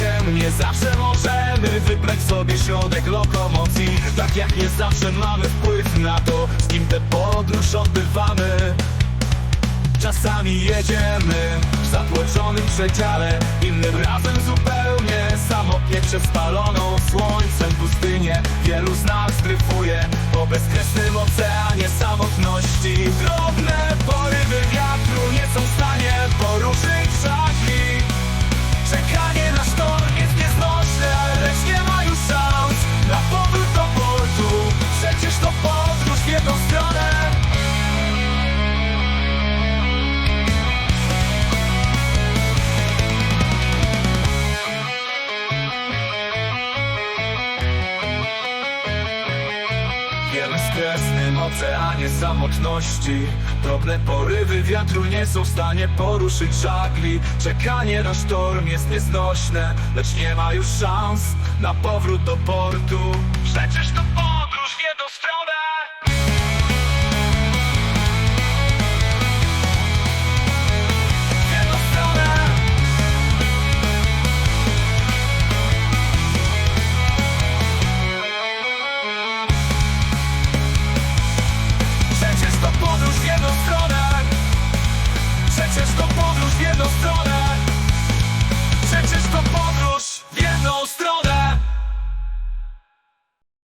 wiem, nie zawsze możemy wybrać sobie środek lokomocji. Tak jak nie zawsze mamy wpływ na to, z kim tę podróż odbywamy. Czasami jedziemy w zatłoczonym przedziale Innym razem zupełnie samotnie przez spaloną W wielostresnym oceanie samotności. Drobne porywy wiatru nie są w stanie poruszyć żagli. Czekanie na sztorm jest nieznośne Lecz nie ma już szans na powrót do portu w jedną stronę Przecież to Bóg